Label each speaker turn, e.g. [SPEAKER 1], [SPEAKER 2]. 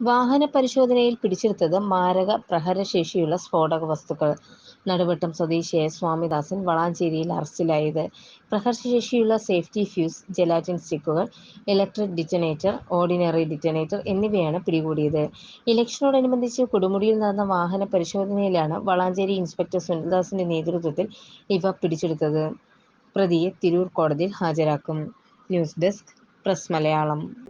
[SPEAKER 1] വാഹന പരിശോധനയിൽ പിടിച്ചെടുത്തത് മാരക പ്രഹരശേഷിയുള്ള സ്ഫോടക വസ്തുക്കൾ. നടുവട്ടം സ്വദേശിയായ സ്വാമിദാസൻ വളാഞ്ചേരിയിൽ അറസ്റ്റിലായത്. പ്രഹരശേഷിയുള്ള സേഫ്റ്റി ഫ്യൂസ് ജെലാറ്റിൻ സ്റ്റിക്കുകൾ ഇലക്ട്രിക് ഡിറ്റനേറ്റർ ഓർഡിനറി ഡിറ്റനേറ്റർ എന്നിവയാണ് പിടികൂടിയത്. ഇലക്ഷനോടനുബന്ധിച്ച് കൊടുമുടിയിൽ നടന്ന വാഹന പരിശോധനയിലാണ് വളാഞ്ചേരി ഇൻസ്പെക്ടർ സുനിൽദാസിന്റെ നേതൃത്വത്തിൽ ഇവ പിടിച്ചെടുത്തത്. പ്രതിയെ തിരൂർ കോടതിയിൽ ഹാജരാക്കും. News desk press Malayalam.